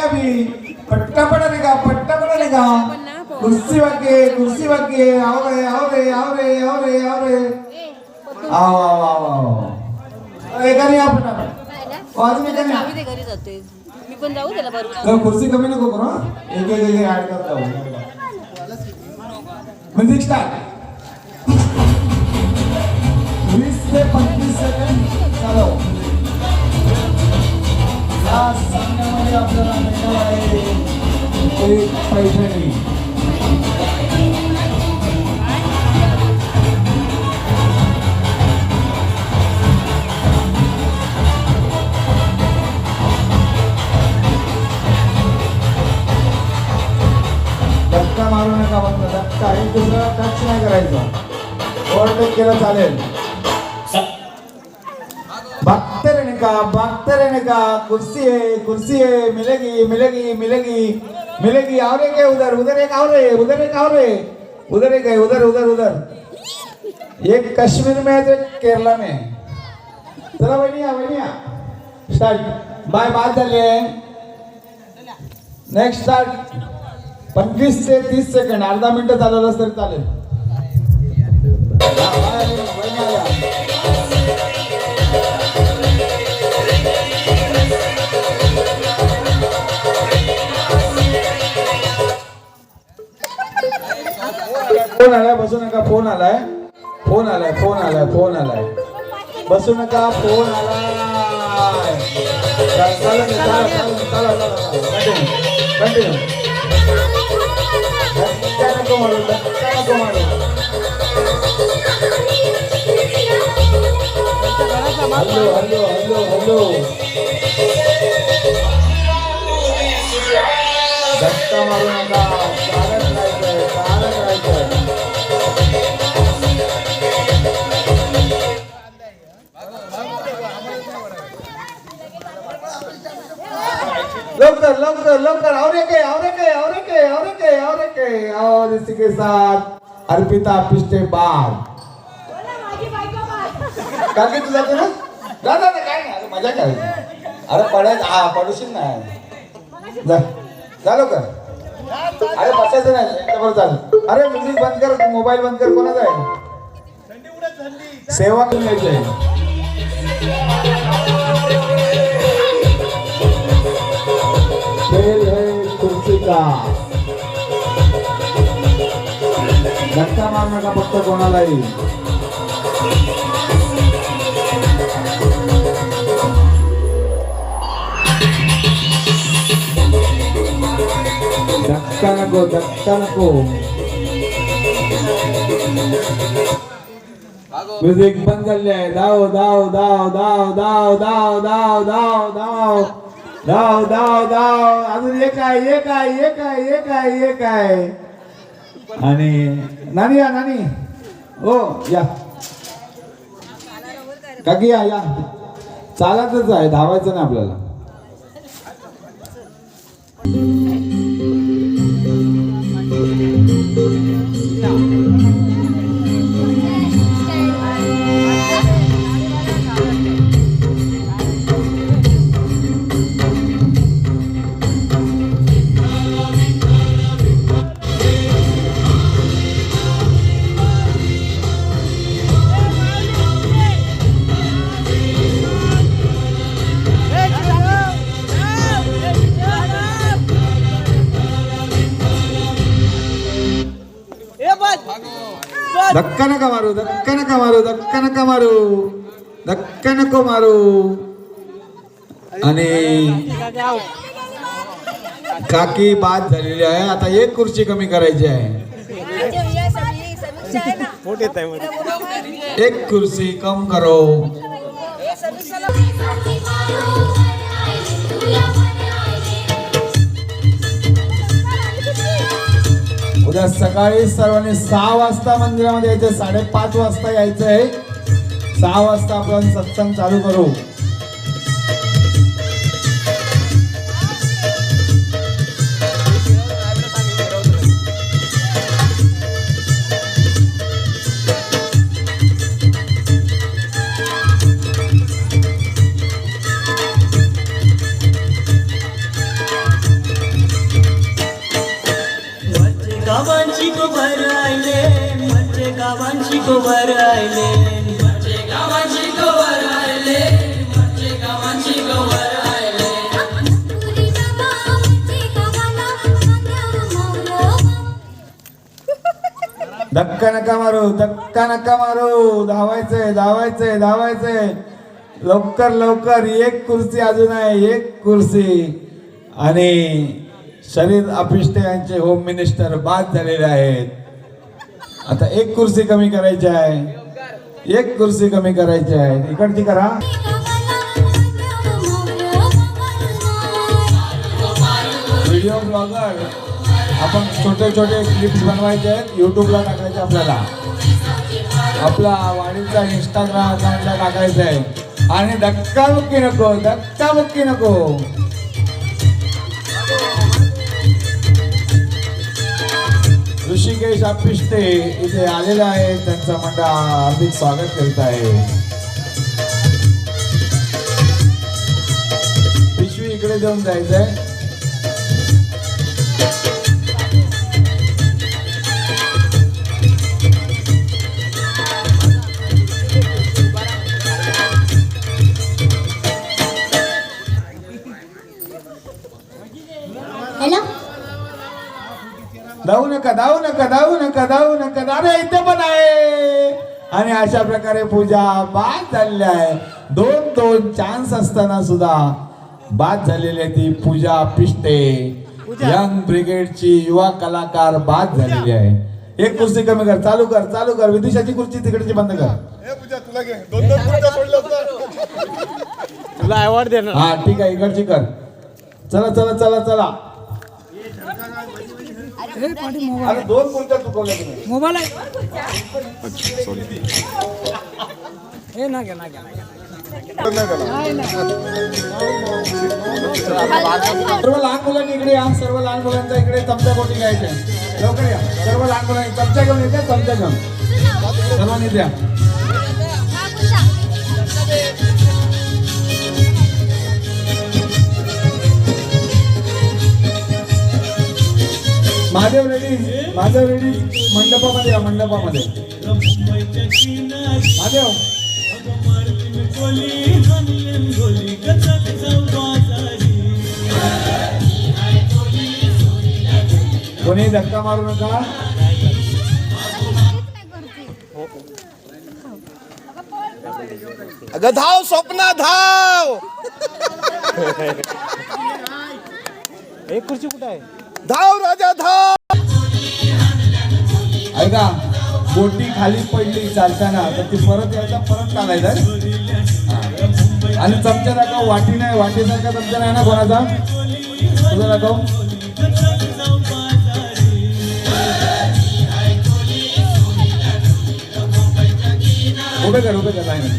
का? पट्टा पड़ा नहीं का? कुर्सी बाकी कुर्सी बाकी आओ रे आओ रे आओ रे आओ रे आओ रे. आओ आओ आओ आओ एका नाही आपण ओ, अजून एका नाही आम्ही ते घरी जाते मी पण जाऊ त्याला बरोबर खुर्ची कमी नको करू? एक एक एक ऍड करत जाऊ म्युझिक स्टार्ट वीस ते पंचवीस सेकंड चालव या सामन्यामध्ये आपल्याला मिळणार आहे एक पैठणी धक्का मारू नका फक्त धक्का. एक दुसरा टच नाही करायचा. ओव्हरटेक केलं चालेल. का भागते का कुर्सी है कुर्सी है मिलेगी मिलेगी मिलेगी मिलेगी और एक है उधर उधर एक और है उधर एक और है उधर एक है उधर उधर उधर। एक कश्मीर में है तो केरला में है। चला वहिनिया वहिनिया स्टार्ट बाय बाद झाले नेक्स्ट स्टार्ट पंचवीस ते तीस सेकंड अर्धा मिनिट चालवलं तरी चालेल। फोन आलाय बसू नका फोन आलाय. फोन आलाय फोन आलाय फोन आलाय. बसू नका फोन आलाय. Hello hello hello hello. धक्का मारू नका. लवकर लवकर लवकर अवरे के आवरे के आवरे के आवरे के आवरे के और इसी के साथ अर्पिता पिस्टे बाग कारण की तुझा तुला दादा ना काय नाही मजा काय? अरे पडायचं हा पडूशील ना. जा लवकर. अरे बसायचं नाही बरं अरे म्युझिक बंद कर मोबाईल बंद कर कोणाचा आहे? सेवा करून यायची आहे. कुर्सी का धक्का मारू नका फक्त कोणालाही धक्का नको धक्का नको म्युझिक बंद झाले आहे धाव धाव धाव धाव धाव धाव धाव धाव धाव धाव धाव धाव. अजून एक आहे एक आहे एक आहे एक आहे एक आहे. आणि नानी या नानी. हो या. काकी या या. चालायचंच आहे धावायचं नाही आपल्याला. धक्का नका मारू धक्का नका मारू धक्का नका मारू. धक्का नको मारू. आणि काकी बाद झालेली आहे. आता एक खुर्ची कमी करायची आहे. एक खुर्ची कम करो. उद्या सकाळी सर्वांनी सहा वाजता मंदिरामध्ये यायचं साडेपाच वाजता यायचं आहे सहा वाजता आपण सत्संग चालू करू. धक्का नका मारू. धावायचंय धावायचंय धावायचंय. लवकर लवकर एक कुर्सी अजून आहे एक कुर्सी. आणि शरीर अपिष्टे यांचे होम मिनिस्टर बाद झालेले आहेत. आता एक कुर्सी कमी करायची आहे. एक कुर्सी कमी करायची आहे. इकडची करा. व्हिडिओ ब्लॉगर आपण छोटे छोटे क्लिप्स बनवायचे आहेत. यूट्यूबला टाकायचे आपल्याला. आपला वाणीचा इंस्टाग्राम अकाउंटला टाकायचा आहे. आणि धक्काबुक्की नको धक्काबुक्की नको. ऋषिकेश आपिष्टे इथे आलेले आहे त्यांचा मंडळ हार्दिक स्वागत करीत आहे. पिशवी इकडे देऊन जायचंय. धावू नका धावू नका धावू नका धावू नका अरे इथे पण आहे. आणि अशा प्रकारे पूजा बाद झालेली आहे. दोन दोन चान्स असताना सुद्धा बाद झालेली आहे ती पूजा पिष्टे. यंग ब्रिगेडची युवा कलाकार बाद झालेली आहे. एक कुर्सी कमी कर चालू कर चालू कर. विदिशाची खुर्ची तिकडची बंद कर. हे तुला अवॉर्ड देणार. हा ठीक आहे इकडची कर. चला चला चला चला. अरे दोन खुर्च्या चुकवल्या तुम्ही? मोबाईल आहे. हे ना घ्या ना घ्या. सर्व लहान मुलांनी इकडे या सर्व लहान मुलांचा इकडे चमचा कोटी घ्यायचे? लवकर या. सर्व लहान मुलांनी चमचा घेऊन येते चमचा घेऊन. सर्वांनी द्या. महादेव रेडी महादेव रेडी मंडपामध्ये या मंडपामध्ये. महादेव. कोणी धक्का मारू नका. अगं धाव स्वप्ना धाव! एक खुर्ची कुठं आहे? धाव राजा धाव! ऐका बोटी खाली पडली चालताना. तर ती परत यायचा परत काढायचा आणि चमचा दाखव वाटी नाही वाटीसारखा चमचा नाही ना कोणाचा? तुझा दाखव. उभे कर उभे कर नाही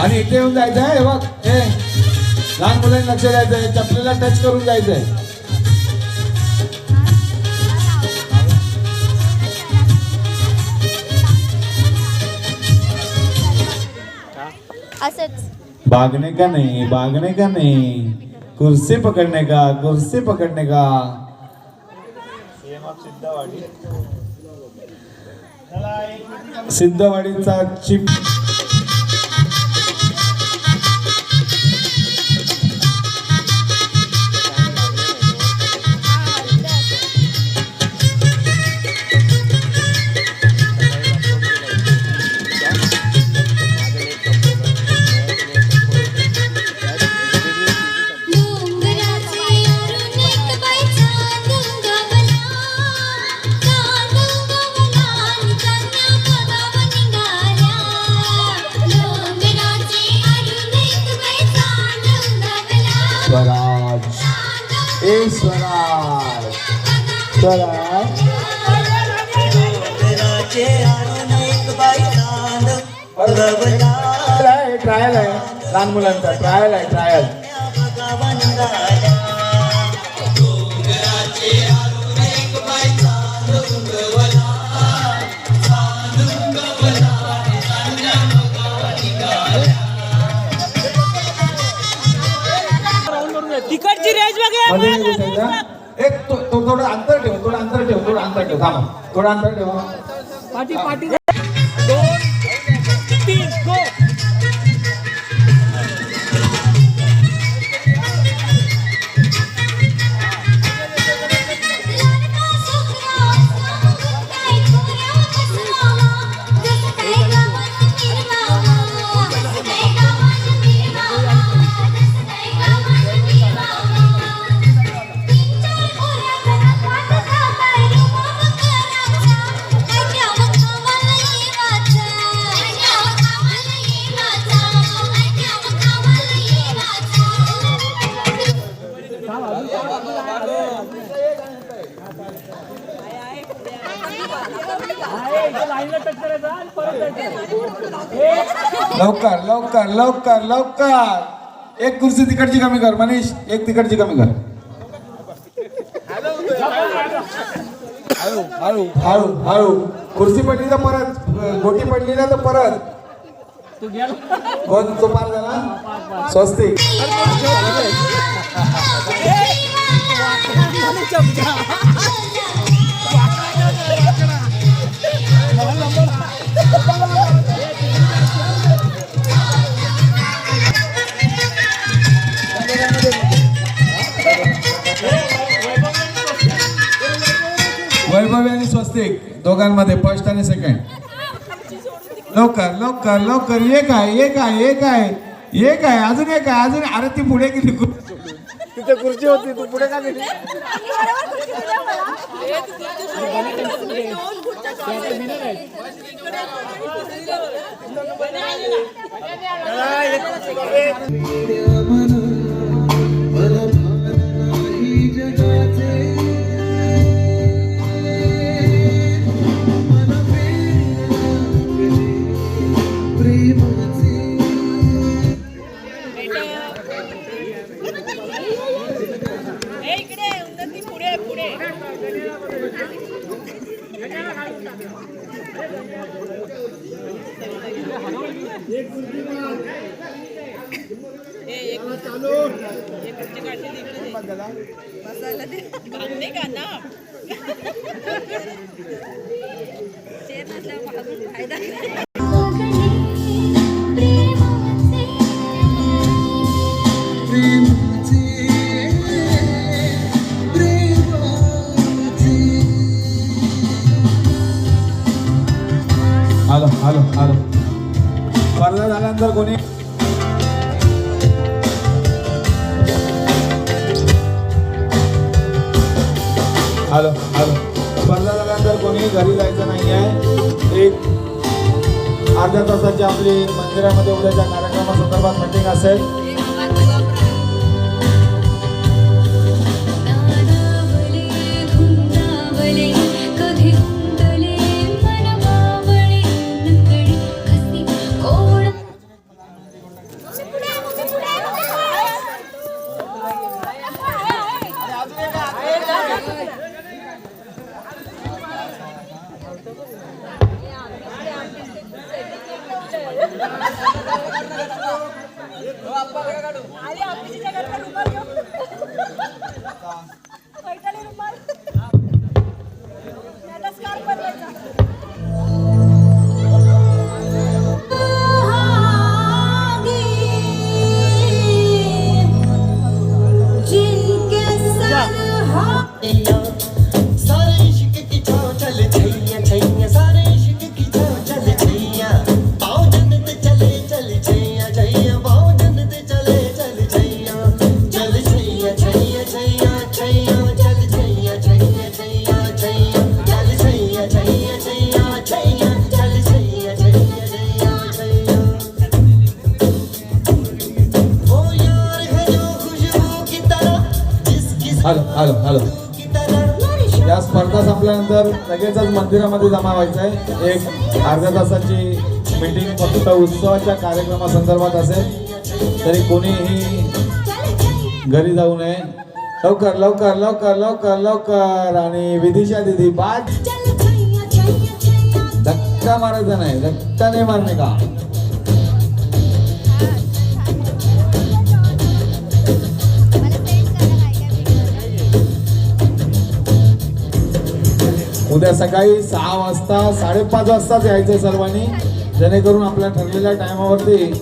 आणि इथे येऊन जायचं आहे बघ. लहान मुलांनी लक्ष द्यायचंय चपलेला टच करून जायचंय. असंच. भागने का नहीं भागने का नहीं? कुर्सी पकड़ने का कुर्सी पकड़ने का? सिद्धवाडीचा चिप स्वराज. ए स्वराज. स्वराज ट्रायल आहे ट्रायल आहे. लहान मुलांचा ट्रायल आहे ट्रायल मध्ये नाही घुसायचं एक तो तो थोडं अंतर ठेव थोडं अंतर ठेव थोडं अंतर ठेव थांबा. थोडं अंतर ठेवा. पाठी पाठी. दोन तीन गो लवकर लवकर लवकर लवकर. एक कुर्सी तिकडची कमी कर मनीष. एक तिकडची कमी कर. हळू हळू. कुर्सी पडली तर परत गोटी पडली ना तर परत. तू गेला कोण तो पार झाला? स्वस्तिक वैभवी आणि स्वस्तिक दोघांमध्ये फर्स्ट आणि सेकंड लवकर लवकर लवकर. एक आहे एक आहे एक आहे. एक आहे. अजून एक आहे अजून. अरे ती पुढे गेली. तिथे खुर्ची होती तू पुढे का गेली? इकडे उन्नती पुढे पुढे बांधले का ना शेर नसल्यावर फायदा स्पर्धा झाल्यानंतर कोणी हॅलो हॅलो. स्पर्धा झाल्यानंतर कोणी घरी जायचं नाही आहे एक अर्ध्या तासाची आपली मंदिरामध्ये उद्याच्या कार्यक्रमासंदर्भात मीटिंग असेल. आली आपली जगातला रुमाल घेऊन. आलो की तरह या स्पर्धा संपल्यानंतर लगेचच मंदिरामध्ये जमा व्हायचं आहे एक अर्ध्या तासाची मीटिंग फक्त उत्सवाच्या कार्यक्रमासंदर्भात असेल. तरी कोणीही घरी जाऊ नये. लवकर लवकर लवकर लवकर लवकर. आणि विदिशा दिदी पाच. धक्का मारायचा नाही. धक्का नाही मारणे का? उद्या सकाळी सहा वाजता साडेपाच वाजताच यायचं सर्वांनी. जेणेकरून आपल्या ठरलेल्या टायमावरती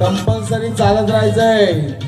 कंपल्सरी चालत राहायचंय.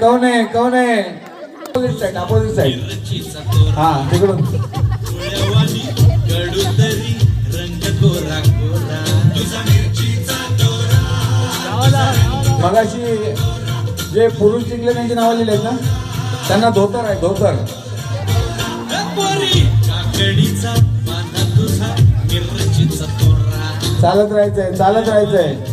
कौन आहे कौन आहे आहे अपोजिट साईड अपोजिट साईड हा तिकडून. मगाशी जे पुरुष जिंकले त्यांची नावं लिहिली आहेत ना त्यांना धोतर आहे धोतर. चालत राहायचंय चालत राहायचंय.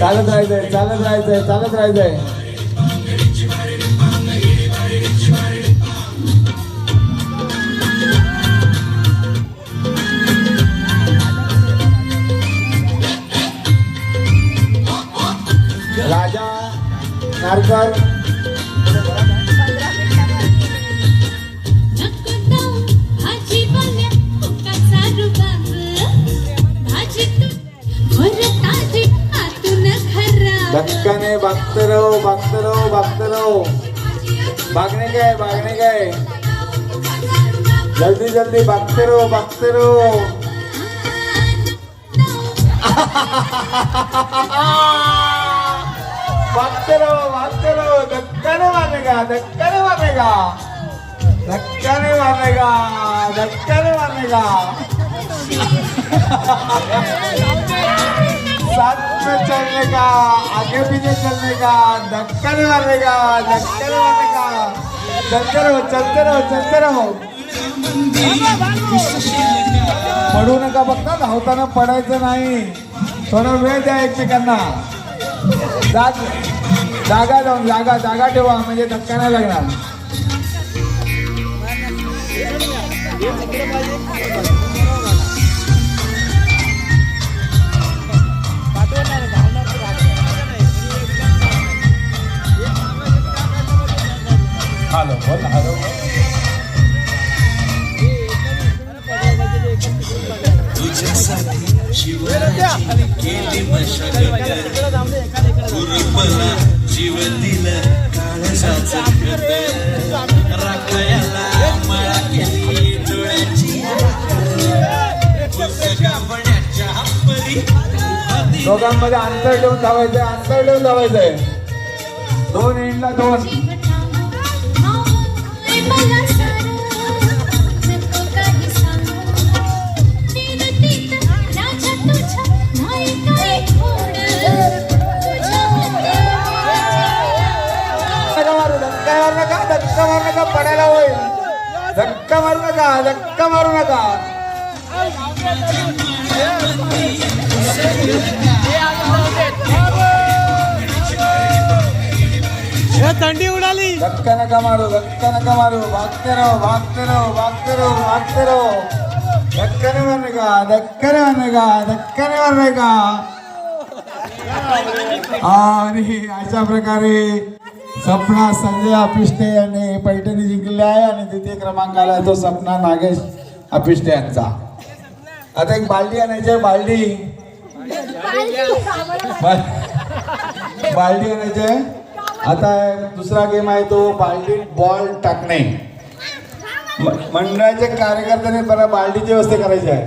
चालत राहायचंय चालत राहायचंय चालत राहायचंय. राजा नारकर. धक्काने बागत राहो बागत राहो बागत राहो बागणे काय बागणे काय? जल्दी जल्दी बघते राहो बघते रहो बघते रहो बघते रहो धक्का नहीं मारेगा धक्का नहीं मारेगा साथ में चलने का आगे पीछे चलने का धक्कर नहीं का धक्कर नहीं का। चलते रहो चलते रहो चलते रहो। पडू नका बघता धावताना पडायचं नाही. थोडा वेळ द्या एकमेकांना. जाग जागा जाऊन जागा जागा ठेवा म्हणजे धक्का नाही लागणार. हॅलो हलवल हॅलो तुझ्यासाठी शिवराची केली मशागत गुरुपला जीव दिलं काळजाचं खत राखायला मळा केली डोळ्याची पुस्तकावण्याच्या परी दोघांमध्ये अंतर ठेवून धावायचंय अंतर ठेवून धावायचंय दोन एंडला दोन. पडायला होईल. धक्का मारू नका धक्का मारू नका. थंडी उडाली. धक्का नका मारू धक्का नका मारू. भागते रहो भागते रहो भागते रहो भागते रहो धक्का नहीं मारने का? धक्का नहीं मारने का? धक्का नहीं मारने का? आणि अशा प्रकारे सपना संजय अपिष्टे यांनी पैठणी जिंकले आहे आणि द्वितीय क्रमांक आला तो सपना नागेश अपिष्टे यांचा. आता एक बालडी आणायची आहे बालडी. बालडी आणायची आहे. आता दुसरा गेम आहे तो बालडीत बॉल टाकणे. म- मंडळाचे कार्यकर्त्यांनी बरं बालडीची व्यवस्था करायची आहे.